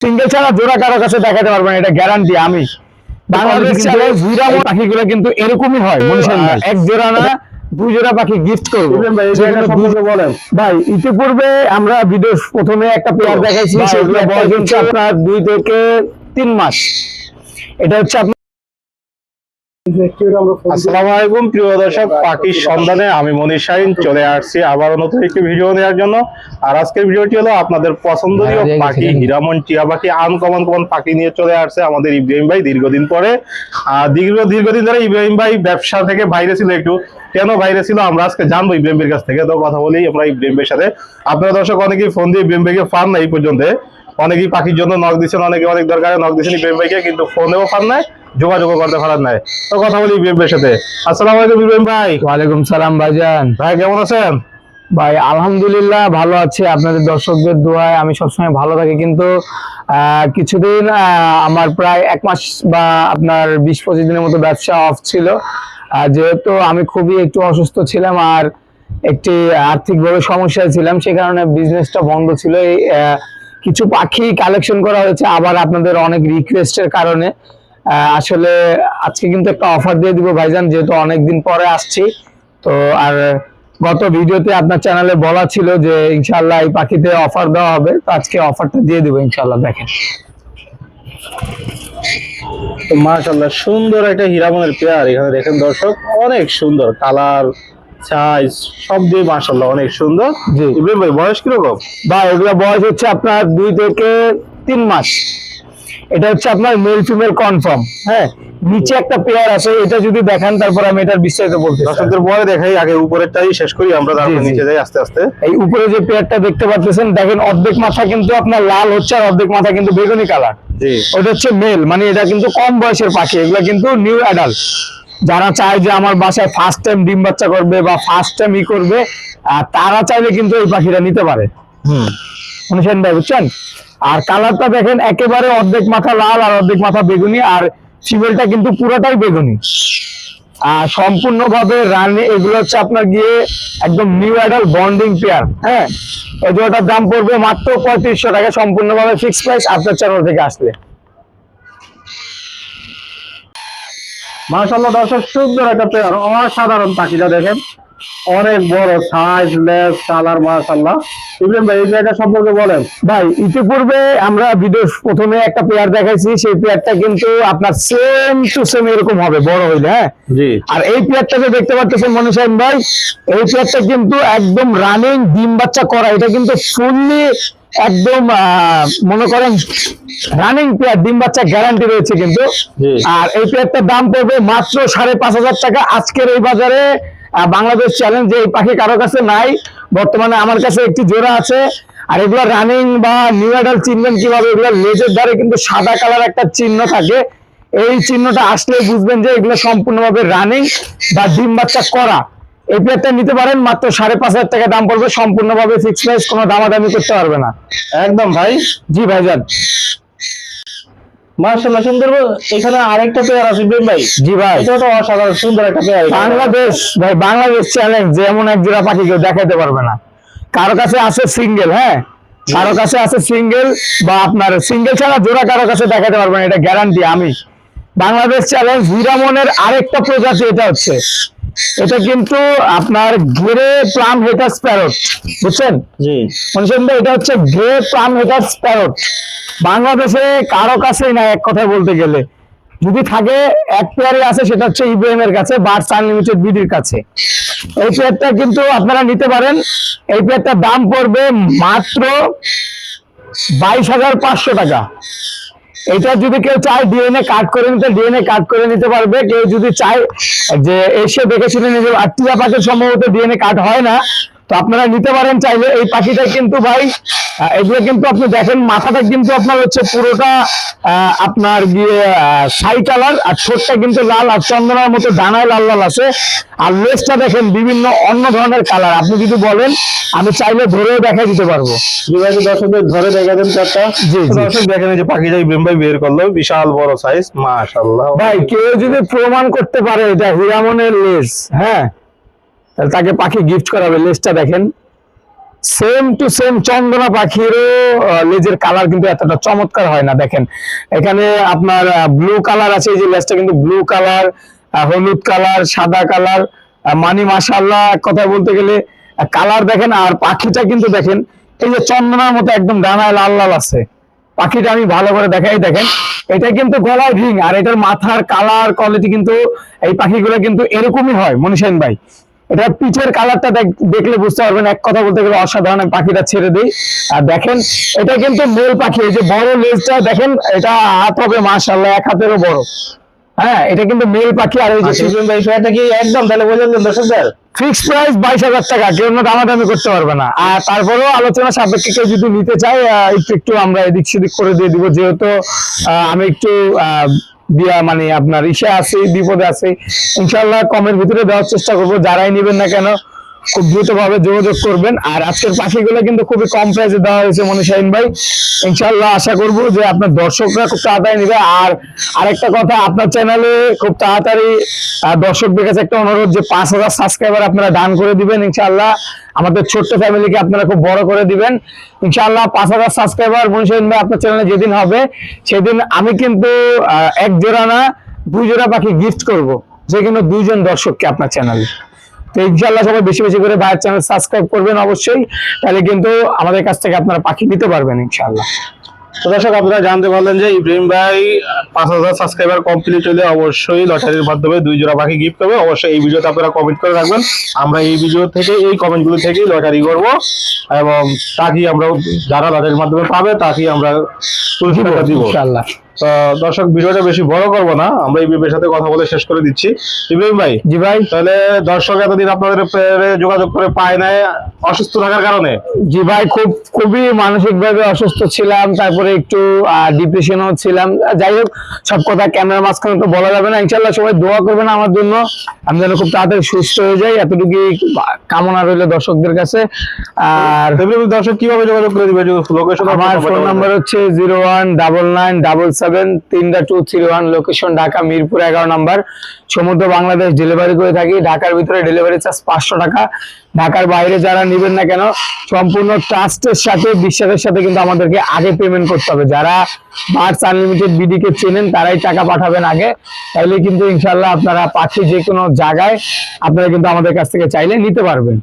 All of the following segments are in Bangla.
সিঙ্গেল ছাড়া জোড়া কারও কাছে দেখাতে পারবেন এটা গ্যারান্টি আমি। বাংলাদেশ কিন্তু- পাখিগুলো কিন্তু এরকমই হয় এক জোড়া না দুই জোড়া পাখি গিফট করব। ভাই, ইতিপূর্বে আমরা বিদেশ প্রথমে একটা প্লেয়ার দেখাইছি সেগুলো আপনার দুই থেকে তিন মাস। এটা হচ্ছে আপনার আসসালামু আলাইকুম প্রিয় দর্শক পাখির সন্ধানে আমি মনির শাহিন চলে আসছি আবার নতুন একটি ভিডিও নেওয়ার জন্য। আর আজকের ভিডিওটি হলো আপনাদের পছন্দনীয় পাখি হিরামন টিয়া পাখি আনকমন কমন পাখি নিয়ে চলে আসছে আমাদের ইব্রাহিম ভাই দীর্ঘদিন পরে। আর দীর্ঘ দীর্ঘদিন ধরে ইব্রাহিম ভাই ব্যবসা থেকে বাইরে ছিল একটু। কেন বাইরে ছিল? আমরা আজকে জানব ইব্রাহিম ভাইয়ের কাছ থেকে। তো কথা বলি আমরা ইব্রাহিম ভাইয়ের সাথে। আপনারা দর্শক অনেকেই ফোন দিয়ে ইব্রাহিম ভাইকে পান না এই পর্যন্ত। অনেকেই পাখির জন্য নখ দিচ্ছেন অনেকে অনেক দরকারে নখ দিচ্ছেন ইব্রাহিম ভাইকে কিন্তু ফোনেও পান নাই। যোগাযোগও করতে খারাপ নাই। তো কথা বলি ভাইয়ের সাথে। আসসালামু আলাইকুম ইব্রাহিম ভাই। ওয়ালাইকুম সালাম ভাইজান। ভাই কেমন আছেন? ভাই আলহামদুলিল্লাহ ভালো আছি। আপনাদের দর্শকদের দোয়ায় আমি সবসময় ভালো থাকি। কিন্তু কিছুদিন আমার প্রায় এক মাস বা আপনার বিশ পঁচিশ দিনের মতো ব্যবসা অফ ছিল। যেহেতু আমি খুবই একটু অসুস্থ ছিলাম আর একটি আর্থিকভাবে সমস্যায় ছিলাম সে কারণে বিজনেসটা বন্ধ ছিল। এই কিছু পাখি কালেকশন করা হয়েছে। আবার আপনাদের অনেক রিকোয়েস্টের কারণে। আসলে আজকে কিন্তু একটা অফার দিয়ে দিব ভাইজান যেহেতু অনেকদিন পরে আসছি। তো আর গত ভিডিওতে আপনার চ্যানেলে বলা ছিল যে ইনশাআল্লাহ এই পাখিতে অফার দেওয়া হবে তো আজকে অফারটা দিয়ে দিব ইনশাআল্লাহ দেখেন। সুন্দর একটা হীরামনের পেয়ার এখানে দেখেন দর্শক অনেক সুন্দর। কালার সাইজ সব দিয়ে মাশাআল্লাহ অনেক সুন্দর। জি। ভাই বয়স কীরকম? বা এগুলো বয়স হচ্ছে আপনার দুই থেকে তিন মাস। এটা হচ্ছে আপনার মেল ফিমেল কনফার্ম হ্যাঁ নিচে একটা পেয়ার আছে এটা যদি দেখান তারপর আমি এটার বিস্তারিত বলতে দর্শকদের পরে দেখাই আগে উপরেরটাই শেষ করি আমরা তারপর। নিচে যাই আস্তে আস্তে। এই উপরে যে পেয়ারটা দেখতে পাচ্ছেন দেখেন অর্ধেক মাথা কিন্তু আপনার লাল হচ্ছে আর অর্ধেক মাথা কিন্তু বেগুনি কালার জি। ওটা হচ্ছে মেল মানে এটা কিন্তু কম বয়সের পাখি এগুলো কিন্তু নিউ অ্যাডাল্ট যারা চায় যে আমার বাসায় ফার্স্ট টাইম ডিম বাচ্চা করবে বা ফার্স্ট টাইম ই করবে তারা চাইলে কিন্তু এই পাখিটা নিতে পারে। হুম। ভাই, বুঝছেন? আর কালারটা দেখেন, একেবারে অর্ধেক মাথা লাল আর অর্ধেক মাথা বেগুনি, আর ফিমেলটা কিন্তু পুরোটাই বেগুনি। আর সম্পূর্ণভাবে রানে, এগুলো হচ্ছে আপনার গিয়ে একদম নিউ অ্যাডাল বন্ডিং পেয়ার হ্যাঁ? এই জোড়াটার দাম পড়বে মাত্র পঁয়ত্রিশশো টাকা, সম্পূর্ণভাবে ফিক্স প্রাইস আপনার চ্যানেল থেকে আসলে। মাশাআল্লাহ, দর্শক, সুন্দর একটা পেয়ার অসাধারণ পাখিটা দেখেন। অনেক বড় সাইজ লেস কালার মাশাআল্লাহ। ইব্রাহিম ভাই এই জায়গা সম্পর্কে বলেন। ভাই ইতিপূর্বে আমরা ভিডিও প্রথমে একটা পেয়ার দেখাইছি সেই পেয়ারটা কিন্তু আপনার সেম টু সেম এরকম হবে বড় হইলে হ্যাঁ? জি। আর এই পেয়ারটা যে দেখতে পাচ্ছেন মনীষাইন ভাই এই পেয়ারটা কিন্তু একদম রানিং ডিম বাচ্চা করা এটা কিন্তু ফুললি একদম মনে করেন রানিং পেয়ার ডিম বাচ্চা গ্যারান্টি রয়েছে কিন্তু। আর এই পেয়ারটার দাম পড়বে মাত্র সাড়ে পাঁচ হাজার টাকা আজকের এই বাজারে। বাংলাদেশ চ্যালেঞ্জ যে এই পাখি কারও কাছে নাই। বর্তমানে আমার কাছে একটি জোড়া আছে। আর এগুলো রানিং বা নিউ অ্যাডাল চিনবেন কীভাবে এগুলো লেজের ধারে কিন্তু সাদা কালার একটা চিহ্ন থাকে। এই চিহ্নটা আসলে বুঝবেন যে এগুলো সম্পূর্ণভাবে রানিং বা ডিম বাচ্চা করা। এই পেয়ারটা নিতে পারেন মাত্র সাড়ে পাঁচ হাজার টাকা দাম পড়বে। সম্পূর্ণভাবে ফিক্স প্রাইস কোনো দামাদামি করতে পারবে না। একদম ভাই। জি ভাইজান। মাশাআল্লাহ সুন্দর এখানে আরেকটা পেয়ার আছে ইব্রাহিম ভাই। জি ভাই। এটা তো অসাধারণ সুন্দর একটা পেয়ার বাংলাদেশ ভাই বাংলাদেশ চ্যালেঞ্জ যেমন এক জোড়া পাখি কেউ দেখাতে পারবে না। কারও কাছে আছে সিঙ্গেল হ্যাঁ? কারও কাছে আছে সিঙ্গেল বা আপনার সিঙ্গেল ছাড়া জোড়া কারও কাছে দেখাতে পারবে না এটা গ্যারান্টি আমি। বাংলাদেশ চ্যালেঞ্জ হিরামনের আরেকটা প্রজাতি এটা হচ্ছে। এটা কিন্তু আপনার গ্রে প্লাম হেটাস প্যারট বুঝছেন? জি। এটা হচ্ছে গ্রে প্লাম হেটাস প্যারট বাংলাদেশে কারও কাছেই না এক কথায় বলতে গেলে। যদি থাকে এক পেয়ারে আছে সেটা হচ্ছে ইব্রাহিমের কাছে বার্স আনলিমিটেড বিডির কাছে। এই পেয়ারটা কিন্তু আপনারা নিতে পারেন। এই পেয়ারটার দাম পড়বে মাত্র বাইশ হাজার পাঁচশো টাকা। এটা যদি কেউ চায় ডিএনএ কাট করে নিতে ডিএনএ কাট করে নিতে পারবে। কেউ যদি চায় যে এসে দেখেছিলেন শুনে নিজে আর পাখির সম্ভবত ডিএনএ কাট হয় না। তো আপনারা নিতে পারেন চাইলে। এই পাখিটা কিন্তু ভাই এগুলো কিন্তু আপনি দেখেন মাথাটা কিন্তু আপনার হচ্ছে পুরোটা আপনার গিয়ে ছাই কালার আর ঠোঁটটা কিন্তু লাল আর চন্দনার মতো ডানায় লাল লাল আছে। আর লেজটা দেখেন বিভিন্ন অন্য ধরনের কালার। আপনি যদি বলেন আমি চাইলে ধরেও দেখাই দিতে পারব। দর্শকদের ধরে দেখা দেন চারটা। দর্শক দেখেন যে পাখিটা ভাই বের করল বিশাল বড় সাইজ মাশাআল্লাহ। ভাই কেউ যদি প্রমাণ করতে পারে এটা হিরামনের লেস হ্যাঁ? তাকে পাখি গিফট করাবে লেসটা দেখেন। সেম টু সেম চন্দনা পাখিরও লেজের কালার কিন্তু এতটা চমৎকার হয় না, দেখেন। এখানে আপনার ব্লু কালার আছে, এই যে লেজটা কিন্তু ব্লু কালার হলুদ কালার সাদা কালার মানি মাসাল্লাহ এক কথায় বলতে গেলে কালার দেখেন, আর পাখিটা কিন্তু দেখেন, এই যে চন্দনার মতো একদম ডানায় লাল লাল আছে। পাখিটা আমি ভালো করে দেখাই, দেখেন। এটা কিন্তু গলায় রিং আর এটার মাথার কালার কোয়ালিটি কিন্তু এই পাখিগুলো কিন্তু এরকমই হয় মনীষাইন ভাই। এটা পিঠের কালারটা দেখলে বুঝতে পারবেন এক কথা বলতে গেলে অসাধারণ পাখিটা ছেড়ে দিই। আর দেখেন এটা কিন্তু মেল পাখি এই যে বড় লেজটা দেখেন এটা হাত হবে মাশাল্লাহ এক হাতেরও বড়। হ্যাঁ এটা কিন্তু মেল পাখি আর এই যে সুজন ভাই বিষয়টা কি একদম তাহলে বোঝান দর্শকদের ফিক্সড প্রাইস বাইশ হাজার টাকা কেউ না দামাদামি করতে পারবে না। আর তারপরেও আলোচনা সাপেক্ষে কেউ যদি নিতে চায় একটু একটু আমরা এদিক সেদিক করে দিয়ে দিব যেহেতু আমি একটু আহ, দিয়া মানে আপনার ইসে আছে, বিপদে আছে ইনশাল্লাহ কমের ভিতরে দেওয়ার চেষ্টা করব। যারাই নেবেন না কেন খুব দ্রুত ভাবে যোগাযোগ করবেন। আর আজকের পাখিগুলো কিন্তু খুবই কম প্রাইসে দেওয়া হয়েছে মনে শাহিন ভাই। ইনশাল্লাহ আশা করব যে আপনার দর্শকরা খুব তাড়াতাড়ি নেবে। আর আরেকটা কথা, আপনার চ্যানেলে খুব তাড়াতাড়ি দর্শকদের কাছে একটা অনুরোধ যে পাঁচ হাজার সাবস্ক্রাইবার আপনারা দান করে দিবেন ইনশাল্লাহ আমাদের ছোট্ট ফ্যামিলিকে আপনারা খুব বড় করে দিবেন। ইনশাল্লাহ পাঁচ হাজার সাবস্ক্রাইবার মনীষাহিন ভাই আপনার চ্যানেলে যেদিন হবে, সেদিন আমি কিন্তু এক জোড়া না, দুই জোড়া পাখি গিফট করব। যে কিন্তু দুইজন দর্শককে আপনার চ্যানেলে তো ইনশাল্লাহ সবাই বেশি বেশি করে ভাইয়ের চ্যানেল সাবস্ক্রাইব করবেন অবশ্যই। তাহলে কিন্তু আমাদের কাছ থেকে আপনারা পাখি নিতে পারবেন ইনশাল্লাহ তো দর্শক আপনারা জানতে পারলেন যে ইব্রাহিম ভাই পাঁচ হাজার সাবস্ক্রাইবার কমপ্লিট হলে অবশ্যই লটারির মাধ্যমে দুই জোড়া পাখি গিফট করবে। অবশ্যই এই ভিডিওতে আপনারা কমেন্ট করে রাখবেন। আমরা এই ভিডিও থেকে এই কমেন্টগুলো থেকেই লটারি করব এবং তাকেই আমরা যারা লটারির মাধ্যমে পাবে তাকেই আমরা পুরস্কারটা দিব। ইনশাল্লাহ তো দর্শক ভিডিওটা বেশি বড় করব না। আমরা ইব্রাহিমের সাথে কথা বলে শেষ করে দিচ্ছি। ইব্রাহিম ভাই জি ভাই। তাহলে দর্শক এতদিন আপনাদের যোগাযোগ করে পায় নাই অসুস্থ থাকার কারণে? জি ভাই খুব খুবই মানসিক ভাবে অসুস্থ ছিলাম তারপরে একটু ডিপ্রেশনও ছিলাম। যাই হোক সব কথা ক্যামেরার মাঝখানে তো বলা যাবে না। ইনশাল্লাহ সবাই দোয়া করবেন আমার জন্য। আমি যেন খুব তাড়াতাড়ি সুস্থ হয়ে যাই। এতটুকু কামনা রইল দর্শকদের কাছে। আর দর্শক কীভাবে যোগাযোগ করে দিবে? লোকেশন আমার ফোন নাম্বার হচ্ছে zero one double nine double seven তিনটা two three one location Dhaka, Mirpur, এগারো নাম্বার। সমুদ্র বাংলাদেশ ডেলিভারি করে থাকি। ঢাকার ভিতরে ডেলিভারি চার্জ পাঁচশো টাকা। ঢাকার বাইরে যারা নেবেন না কেন, সম্পূর্ণ ট্রাস্টের সাথে, বিশ্বাসের সাথে কিন্তু আমাদেরকে আগে পেমেন্ট করতে হবে। যারা বার্ডস আনলিমিটেড বিডিকে চেনেন, তারাই টাকা পাঠাবেন আগে। তাহলে কিন্তু ইনশাল্লাহ আপনারা পাখি যে কোনো জায়গায় আপনারা কিন্তু আমাদের কাছ থেকে চাইলে নিতে পারবেন।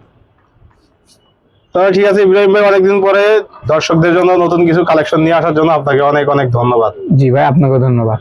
তাহলে ঠিক আছে, ইব্রাহিম ভাই, অনেকদিন পরে দর্শকদের জন্য নতুন কিছু কালেকশন নিয়ে আসার জন্য আপনাকে অনেক অনেক ধন্যবাদ। জি ভাই আপনাকে ধন্যবাদ।